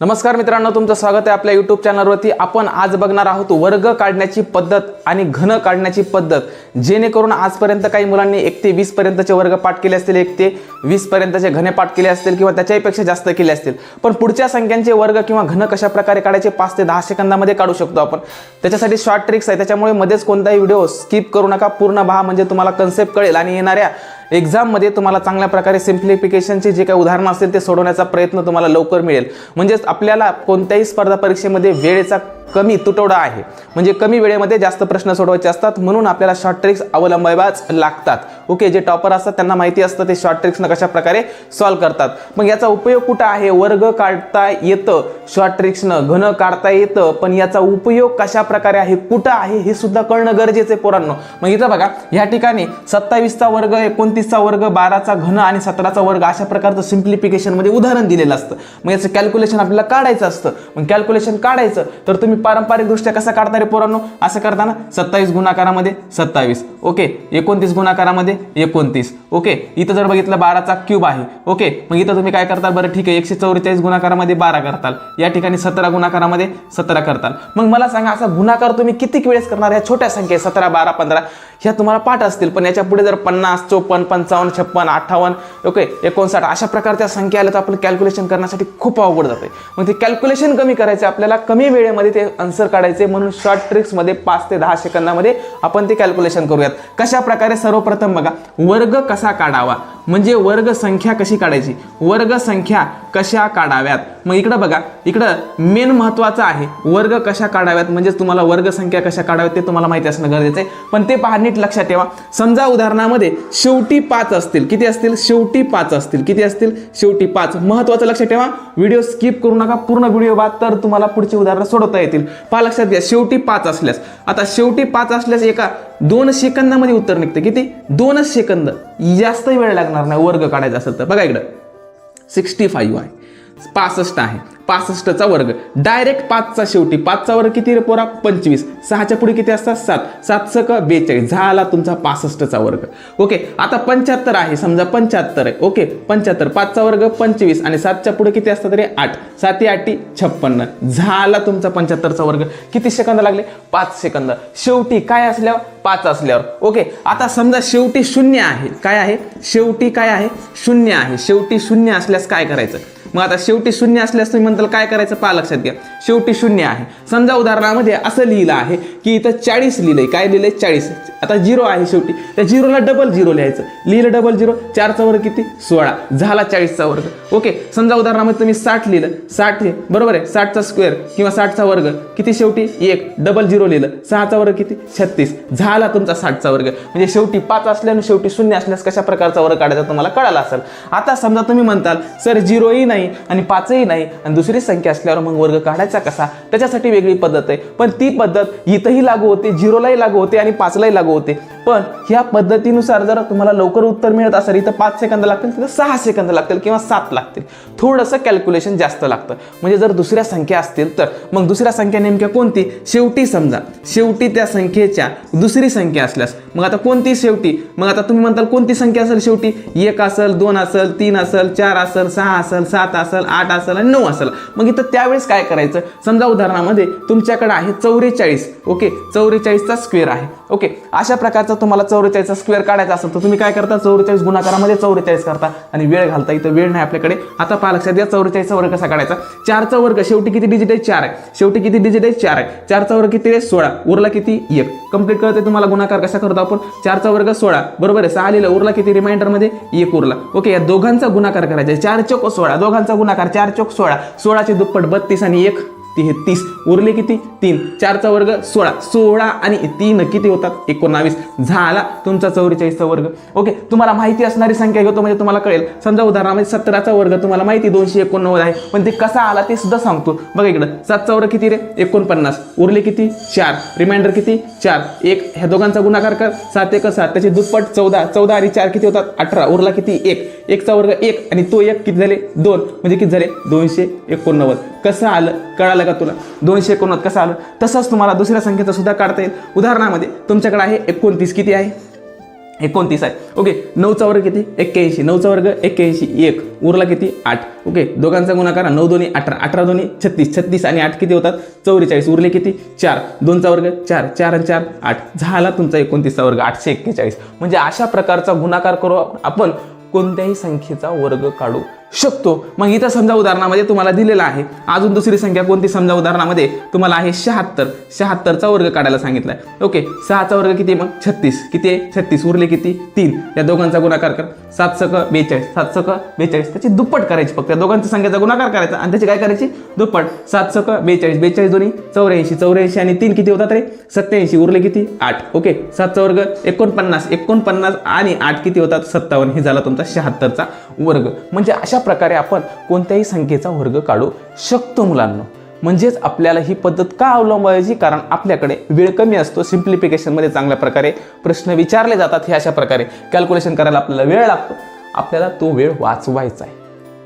नमस्कार मित्रांनो तुमचं स्वागत आहे आपल्या युट्यूब चॅनलवरती आपण आज बघणार आहोत वर्ग काढण्याची पद्धत आणि घन काढण्याची पद्धत. जेणेकरून आजपर्यंत काही मुलांनी एक ते वीस पर्यंतचे वर्ग पाठ केले असतील एक ते वीस पर्यंतचे घने पाठ केले असतील किंवा त्याच्याही जास्त केले असतील. पण पुढच्या संख्यांचे वर्ग किंवा घन कशा प्रकारे काढायचे पाच ते दहा सेकंदामध्ये काढू शकतो आपण. त्याच्यासाठी शॉर्ट ट्रिक्स आहे. त्याच्यामुळे मध्येच कोणताही व्हिडिओ स्किप करू नका. पूर्ण पहा म्हणजे तुम्हाला कन्सेप्ट कळेल. आणि येणाऱ्या एक्झाममध्ये तुम्हाला चांगल्या प्रकारे सिम्प्लिफिकेशनचे जे काही उदाहरणं असतील ते सोडवण्याचा प्रयत्न तुम्हाला लवकर मिळेल. म्हणजेच आपल्याला कोणत्याही स्पर्धा परीक्षेमध्ये वेळेचा कमी तुटवडा आहे. म्हणजे कमी वेळेमध्ये जास्त प्रश्न सोडवायचे असतात म्हणून आपल्याला शॉर्ट ट्रिक्स अवलंबावाच लागतात. ओके जे टॉपर असतात त्यांना माहिती असतं ते शॉर्ट ट्रिक्सनं कशा प्रकारे सॉल्व्ह करतात. मग याचा उपयोग कुठं आहे? वर्ग काढता येतं शॉर्ट ट्रिक्सनं घन काढता येतं पण याचा उपयोग कशा प्रकारे आहे? कुठं आहे? हे सुद्धा कळणं गरजेचं आहे पोरांनो. मग इथं बघा या ठिकाणी सत्तावीसचा वर्ग एकोणतीसचा वर्ग बाराचा घन आणि सतराचा वर्ग अशा प्रकारचं सिम्प्लिफिकेशनमध्ये उदाहरण दिलेलं असतं. मग याचं कॅल्क्युलेशन आपल्याला काढायचं असतं. मग कॅल्क्युलेशन काढायचं तर तुम्ही पारंपरिकदृष्ट्या कसं काढता रे पोरांनो? असं करताना सत्तावीस गुणाकारामध्ये सत्तावीस. ओके? एकोणतीस गुणाकारामध्ये एकोणतीस. ओके? इथं जर बघितलं बाराचा क्यूब आहे. ओके? मग इथं तुम्ही काय करताल? बरं ठीक आहे. एकशे चौवेचाळीस गुणाकारामध्ये बारा करताल. या ठिकाणी सतरा गुणाकारामध्ये सतरा करताल. मग मला सांगा असा गुणाकार तुम्ही किती वेळेस करणार? या छोट्या संख्या सतरा बारा पंधरा ह्या तुम्हाला पाठ असतील पण याच्यापुढे जर पन्नास चोपन्न पंचावन्न छप्पन अठ्ठावन्न ओके एकोणसाठ अशा प्रकारच्या संख्या आल्या तर आपलं कॅल्क्युलेशन करण्यासाठी खूप अवघड जाते. मग ते कॅल्क्युलेशन कमी करायचे आपल्याला कमी वेळेमध्ये ते आन्सर काढायचे म्हणून शॉर्ट ट्रिक्समध्ये पाच ते दहा सेकंदामध्ये आपण ते कॅल्क्युलेशन करूयात. कशा प्रकारे सर्वप्रथम बघा वर्ग कसा काढावा? म्हणजे वर्ग संख्या कशी काढायची? वर्ग संख्या कशा काढाव्यात? मग इकडं बघा इकडं मेन महत्त्वाचं आहे वर्ग कशा काढाव्यात? म्हणजे तुम्हाला वर्ग संख्या कशा काढाव्यात ते तुम्हाला माहिती असणं गरजेचं आहे. पण ते पहा नीट लक्षात ठेवा. समजा उदाहरणामध्ये शेवटी पाच असतील. किती असतील? शेवटी पाच असतील. किती असतील? शेवटी पाच. महत्त्वाचं लक्षात ठेवा. व्हिडिओ स्किप करू नका. पूर्ण व्हिडिओ बाद तर तुम्हाला पुढची उदाहरणं सोडवता येतील. पहा लक्षात घ्या. शेवटी पाच असल्यास. आता शेवटी पाच असल्यास एका दोन सेकंदामध्ये उत्तर निघतं. किती? दोनच सेकंद. जास्त वेळ लागणार नाही वर्ग काढायचा असेल तर. बघा इकडं. सिक्स्टी फाईव्ह आहे. पासष्ट आहे. पासष्टचा वर्ग. डायरेक्ट पाचचा शेवटी. पाचचा वर्ग किती रे पोरा? पंचवीस. सहाच्या पुढे किती असतात? सात. सात सक बेचाळीस. झाला तुमचा पासष्टचा वर्ग. ओके आता पंच्याहत्तर आहे. समजा पंच्याहत्तर आहे. ओके पंच्याहत्तर. पाचचा वर्ग पंचवीस आणि सातच्या पुढे किती असतात रे? आठ. साती आठी छप्पन्न. झाला तुमचा पंच्याहत्तरचा वर्ग. किती सेकंद लागले? पाच सेकंद. शेवटी काय असल्यावर? पाच असल्यावर. ओके आता समजा शेवटी शून्य आहे. काय आहे? शेवटी काय आहे? शून्य आहे. शेवटी शून्य असल्यास काय करायचं? मग आता शेवटी शून्य असल्यास तुम्ही म्हणताल काय करायचं? पा लक्षात घ्या. शेवटी शून्य आहे. समजा उदाहरणामध्ये असं लिहिलं आहे की इथं चाळीस लिहिलंय. काय लिहिलंय? चाळीस. आता झिरो आहे शेवटी. त्या झिरोला डबल झिरो लिहायचं. लिहिलं डबल झिरो चारचा वर्ग किती? सोळा. झाला चाळीसचा वर्ग. ओके समजा उदाहरणामध्ये तुम्ही साठ लिहिलं. साठ हे बरोबर आहे साठचा स्क्वेअर किंवा साठचा वर्ग. किती शेवटी? एक. डबल झिरो लिहिलं. सहाचा वर्ग किती? छत्तीस. झाला तुमचा साठचा वर्ग. म्हणजे शेवटी पाच असल्यानं शेवटी शून्य असल्यास कशा प्रकारचा वर्ग काढायचा तुम्हाला कळाला असेल. आता समजा तुम्ही म्हणताल सर झिरोही नाही आणि पाचही नाही आणि दुसरी संख्या असल्यावर मग वर्ग काढायचा कसा? त्याच्यासाठी वेगळी पद्धत आहे. पण ती पद्धत इथंही लागू होते झिरोलाही लागू होते आणि पाचलाही लागू होते. पण ह्या पद्धतीनुसार जर तुम्हाला लवकर उत्तर मिळत असेल इथं पाच सेकंद लागतील तिथं सहा सेकंद लागतील किंवा सात लागतील. थोडंसं कॅल्क्युलेशन जास्त लागतं. म्हणजे जर दुसऱ्या संख्या असतील तर. मग दुसऱ्या संख्या नेमक्या कोणती? शेवटी समजा. शेवटी त्या संख्येच्या दुसरी संख्या असल्यास. मग आता कोणती शेवटी? मग आता तुम्ही म्हणताल कोणती संख्या असेल शेवटी? एक असेल दोन असेल तीन असेल चार असेल सहा असेल सात असेल आठ असेल आणि नऊ असेल. मग इथं त्यावेळेस काय करायचं? समजा उदाहरणामध्ये तुमच्याकडे आहे चौवेचाळीस ओके? चौवेचाळीसचा स्क्वेअर आहे. ओके? अशा प्रकारचा तुम्हाला चौवेचाळीसचा स्क्वेअर काढायचा असेल तर तुम्ही काय करता? चौवेचाळीस गुणाकारामध्ये चौवेचाळीस करता. आणि वेळ घालता. इथं वेळ नाही आपल्याकडे. आता पहा लक्षात द्या चौवेचाळीसचा वर्ग कसा काढायचा? चारचा वर्ग शेवटी किती डिजिट आहे? चार आहे. शेवटी किती डिजिट आहे? चार आहे. चारचा वर्ग किती आहे? सोळा. उरला किती? एक. कंप्लीट करते तुम्हाला? गुणाकार कसा करतो आपण? चारचा वर्ग सोळा. बरोबर आहे? सहा लिहिलं. उरला किती? रिमाइंडरमध्ये एक उरला. ओके या दोघांचा गुणाकार करायचा आहे. चार चोक सोळा. दोघांचा गुणाकार चार चोक सोळा. सोळाचे दुप्पट बत्तीस आणि एक. ती हे तीस उरले किती? तीन. चारचा वर्ग सोळा. सोळा आणि तीन किती होतात एकोणावीस. झाला तुमचा चौवेचाळीसचा वर्ग. ओके तुम्हाला माहिती असणारी संख्या घेतो म्हणजे तुम्हाला कळेल. समजा उदाहरणामध्ये सतराचा वर्ग तुम्हाला माहिती दोनशे एकोणनव्वद आहे. पण ते कसा आला ते सुद्धा सांगतो. बघा इकडं. सातचा वर्ग किती रे? एकोणपन्नास. उरले किती? चार. रिमाइंडर किती? चार. एक. ह्या दोघांचा गुणाकार कर. सात एक सात. त्याचे दुप्पट चौदा. चौदा आणि चार किती होतात? अठरा. उरला किती? एक. एकचा वर्ग एक आणि तो एक किती झाले? दोन. म्हणजे किती झाले? दोनशे एकोणनव्वद. कसं आलं? कळालं का तुला? दोनशे एकोणनव्वद कसं आलं? तसंच तुम्हाला दुसऱ्या संख्येचं सुद्धा काढता येईल. उदाहरणामध्ये तुमच्याकडे आहे एकोणतीस. किती आहे? एकोणतीस आहे. ओके नऊचा वर्ग किती? एक्क्याऐंशी. नऊचा वर्ग एक्क्याऐंशी. एक. उरला किती? आठ. ओके दोघांचा गुणाकार नऊ दोन्ही अठरा. अठरा दोन्ही छत्तीस. छत्तीस आणि आठ किती होतात? चौवेचाळीस. उरले किती? चार. दोनचा वर्ग चार. चार आणि चार आठ. झाला तुमचा एकोणतीसचा वर्ग आठशे एक्केचाळीस. म्हणजे अशा प्रकारचा गुणाकार करू आपण कोणत्याही संख्येचा वर्ग काढू शकतो. मग इथं समजा उदाहरणामध्ये तुम्हाला दिलेला आहे. अजून दुसरी संख्या कोणती समजा उदाहरणामध्ये? तुम्हाला आहे शहात्तर. शहात्तरचा वर्ग काढायला सांगितलाय ओके सहाचा वर्ग किती आहे मग? छत्तीस. किती आहे? छत्तीस. उरले किती? तीन. या दोघांचा गुणाकार कर. सात सक बेचाळीस. सात सक बेचाळीस. त्याची दुप्पट करायची फक्त. या दोघांच्या संख्येचा गुणाकार करायचा. आणि त्याची काय करायची? दुप्पट. सात सक बेचाळीस. बेचाळीस दोन्ही. चौऱ्याऐंशी. चौऱ्याऐंशी आणि तीन किती होतात रे? सत्याऐंशी. उरले किती? आठ. ओके सातचा वर्ग एकोणपन्नास. एकोणपन्नास आणि आठ किती होतात? सत्तावन्न. हे झाला तुमचा शहात्तरचा वर्ग. म्हणजे अशा प्रकारे आपण कोणत्याही संख्येचा वर्ग काढू शकतो मुलांना. म्हणजेच आपल्याला ही पद्धत का अवलंबायची? कारण आपल्याकडे वेळ कमी असतो सिम्प्लिफिकेशनमध्ये चांगल्या प्रकारे प्रश्न विचारले जातात हे अशा प्रकारे कॅल्क्युलेशन करायला आपल्याला वेळ लागतो. आपल्याला तो वेळ वाचवायचा आहे.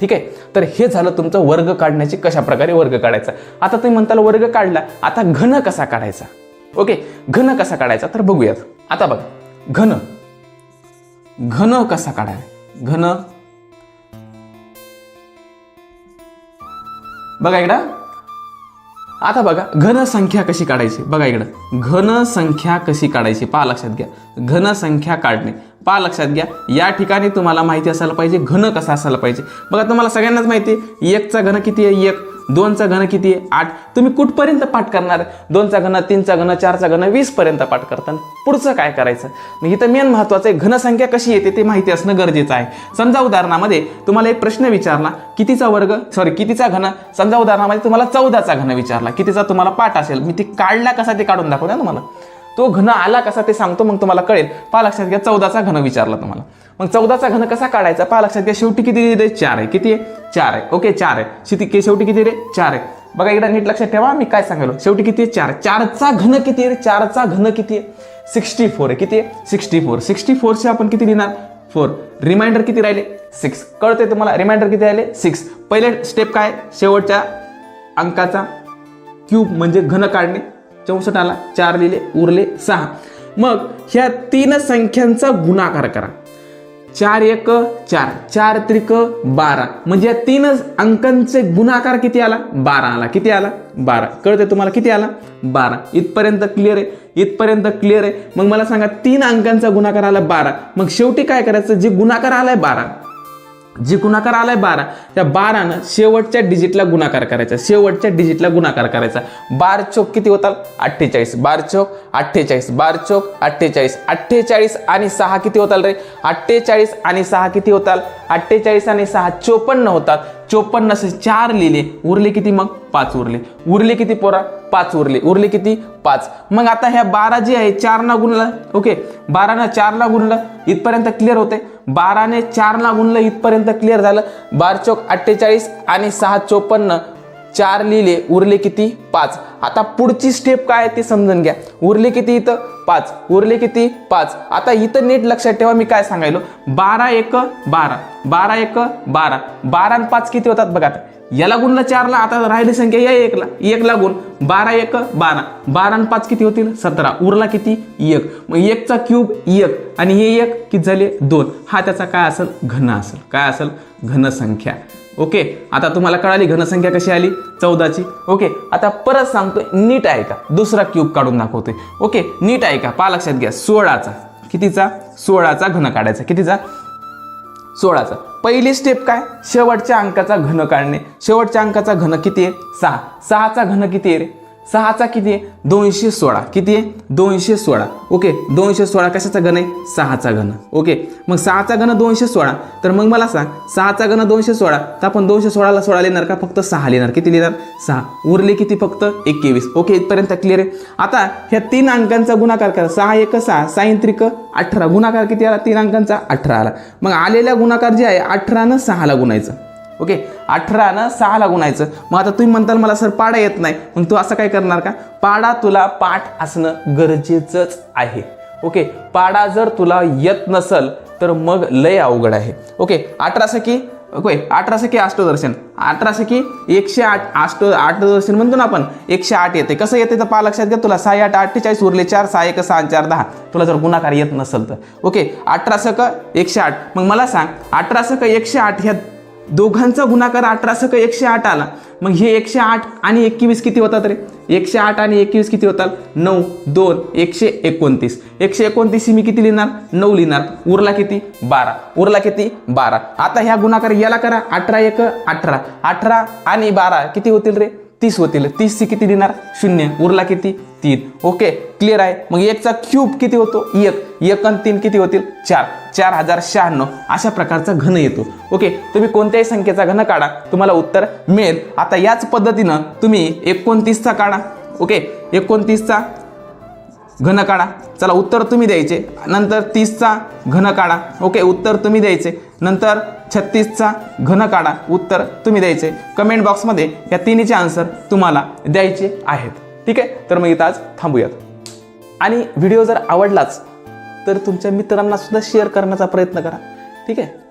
ठीक आहे? तर हे झालं तुमचं वर्ग काढण्याची कशा प्रकारे वर्ग काढायचा? आता तुम्ही म्हणताल वर्ग काढला आता घन कसा काढायचा? ओके? घन कसा काढायचा? तर बघूयात. आता बघ. घन. घन कसा काढायचा? घन बघा इकडं. आता बघा घनसंख्या कशी काढायची? बघा इकडं. घन संख्या कशी काढायची? पहा लक्षात घ्या. घन संख्या काढणे. पहा लक्षात घ्या. या ठिकाणी तुम्हाला माहिती असायला पाहिजे घन कसा असायला पाहिजे. बघा तुम्हाला सगळ्यांनाच माहिती आहे एकचा घन किती आहे? एक. दोनचा घन किती आहे? आठ. तुम्ही कुठपर्यंत पाठ करणार? दोनचा घन तीनचा घन चारचा घन वीसपर्यंत पाठ करता. पुढचं काय करायचं? मग इथं मेन महत्वाचं आहे घनसंख्या कशी येते ते माहिती असणं गरजेचं आहे. समजा उदाहरणामध्ये तुम्हाला एक प्रश्न विचारला कितीचा वर्ग? सॉरी कितीचा घन? समजा उदाहरणामध्ये तुम्हाला चौदाचा घन विचारला कितीचा तुम्हाला पाठ असेल? मी ती काढला कसा ते काढून दाखवू ना तुम्हाला. तो घन आला कसा ते सांगतो मग तुम्हाला कळेल. पहा लक्षात घ्या चौदाचा घन विचारला तुम्हाला. मग चौदाचा घन कसा काढायचा? पहा लक्षात घ्या शेवटी किती दिले? चार आहे. किती आहे? चार आहे. ओके चार आहे. शेती के- शेवटी किती रे चार आहे. बघा इकडे नीट लक्षात ठेवा मी काय सांगायलो? शेवटी किती आहे? चार चारचा घन किती आहे रे? चारचा घन किती आहे? सिक्स्टी फोर आहे. किती आहे? Sixty four. सिक्स्टी फोरचे आपण किती लिहिणार? फोर. रिमाइंडर किती राहिले? सिक्स. कळते तुम्हाला? रिमाइंडर किती राहिले? सिक्स. पहिले स्टेप काय शेवटच्या अंकाचा. क्यूब म्हणजे घन काढणे. चौसष्ट आला चार लिहिले उरले सहा. मग ह्या तीन संख्यांचा गुणाकार करा. चार एक चार. चार त्रिक बारा. म्हणजे या तीन अंकांचे गुणाकार किती आला? बारा आला. किती आला? बारा. कळते तुम्हाला? किती आला? बारा. इथपर्यंत क्लिअर आहे? इथपर्यंत क्लिअर आहे? मग मला सांगा तीन अंकांचा गुणाकार आला बारा. मग शेवटी काय करायचं? जे गुणाकार आलाय बारा. जे गुणाकार आलाय बारा त्या बारानं शेवटच्या डिजिटला गुणाकार करायचा. शेवटच्या डिजिटला गुणाकार करायचा. बार चोक किती होतात अठ्ठेचाळीस. बार चोक अठ्ठेचाळीस. बार चोक अठ्ठेचाळीस. अठ्ठेचाळीस आणि सहा किती होताल रे? अठ्ठेचाळीस आणि सहा किती होताल? अठ्ठेचाळीस आणि सहा चोपन्न होतात. चोपन्न असे चार लिहिले. उरले किती मग? पाच उरले. उरले किती पोरा? पाच उरले. उरले किती? पाच. मग आता ह्या बारा जे आहे चारना गुणलं. ओके. बारानं चारला गुणलं इथपर्यंत क्लिअर होते. बाराने चारला गुणलं इथपर्यंत क्लिअर झालं. बार चौक अठ्ठेचाळीस आणि सहा चोपन्न चार लिहिले. उरले किती? पाच. आता पुढची स्टेप काय आहे ते समजून घ्या. उरले किती इथं? पाच. उरले किती? पाच. आता इथं नीट लक्षात ठेवा मी काय सांगायलो? बारा एक बारा. बारा एक बारा. बारा आणि पाच किती होतात बघा आता. याला गुणला चारला आता राहिली संख्या या एकला. एकला गुण. बारा एक बारा. बारा आणि पाच किती होतील? सतरा. उरला किती? एक. मग एकचा क्यूब एक. आणि हे एक किती झाले? दोन. हा त्याचा काय असेल? घन असेल. काय असेल? घनसंख्या. ओके? आता तुम्हाला कळाली घनसंख्या कशी आली? चौदाची. ओके? आता परत सांगतोय नीट ऐका. दुसरा क्यूब काढून दाखवतोय. ओके? नीट ऐका. पा लक्षात घ्या. सोळाचा. कितीचा? सोळाचा घन काढायचा. कितीचा? सोळाचा. पहिली स्टेप काय? शेवटच्या अंकाचा घन काढणे. शेवटच्या अंकाचा घन किती आहे? सहा. सहाचा घन किती आहे रे? सहाचा किती आहे? दोनशे सोळा. किती आहे? दोनशे सोळा. ओके दोनशे सोळा कशाचा घन आहे? सहाचा घन. ओके मग सहाचा घन दोनशे सोळा. तर मग मला सांग सहाचा घन दोनशे सोळा. तर आपण दोनशे सोळाला सोळा लिहिणार का? फक्त सहा लिहिणार. किती लिहिणार? सहा. उरले किती फक्त? एकवीस. ओके इथपर्यंत क्लिअर आहे. आता ह्या तीन अंकांचा गुणाकार करा. सहा एक सहा. सायंत्रिक अठरा. गुणाकार किती आला? तीन अंकांचा अठरा आला. मग आलेला गुणाकार जे आहे अठरानं सहाला गुणायचं. ओके? अठरा ना सहाला गुणायचं. मग आता तुम्ही म्हणताल मला सर पाडा येत नाही. मग तू असं काय करणार का? पाडा तुला पाठ असणं गरजेचंच आहे. ओके? पाडा जर तुला येत नसल तर मग लय अवघड आहे. ओके? अठरा सखी ओके? अठरा सखी अष्टदर्शन. अठरा सखी एकशे आठ अष्ट अष्टदर्शन म्हणतो ना आपण एकशे आठ येते. कसं येते तर पा लक्षात घ्या तुला सहा आठ अठ्ठेचाळीस उरले चार सहा एक सहा चार दहा. तुला जर गुणाकार येत नसेल तर. ओके? अठरा सक एकशे आठ. मग मला सांग अठरा सक एकशे आठ ह्या दोघांचा गुणाकार अठरा सक एकशे आठ आला. मग हे एकशे आठ आणि एकवीस किती होतात रे? एकशे आठ आणि एकवीस किती होतात? नऊ दोन एकशे एकोणतीस. एकशे एकोणतीस मी किती लिहिणार? नऊ लिहिणार. उरला किती? बारा. उरला किती? बारा. आता ह्या गुणाकार याला करा. अठरा एक अठरा. अठरा आणि बारा किती होतील रे? तीस होतील. तीसची किती देणार? शून्य. उरला किती? तीन. ओके क्लिअर आहे? मग एकचा क्यूब किती होतो? एक. एक आणि तीन किती होतील? चार. चार हजार शहाण्णव. अशा प्रकारचा घन येतो. ओके तुम्ही कोणत्याही संख्येचा घन काढा. तुम्हाला उत्तर मिळेल. आता याच पद्धतीनं तुम्ही एकोणतीसचा काढा. ओके एकोणतीसचा घन काढा. चला उत्तर तुम्ही द्यायचे. नंतर तीसचा घन काढा. ओके उत्तर तुम्ही द्यायचे. नंतर छत्तीसचा घन काढा. उत्तर तुम्ही द्यायचे. कमेंट बॉक्समध्ये या तिन्हीचे आन्सर तुम्हाला द्यायचे आहेत. ठीक आहे? तर मग इथं आज थांबूयात. आणि व्हिडिओ जर आवडलाच तर तुमच्या मित्रांनासुद्धा शेअर करण्याचा प्रयत्न करा. ठीक आहे?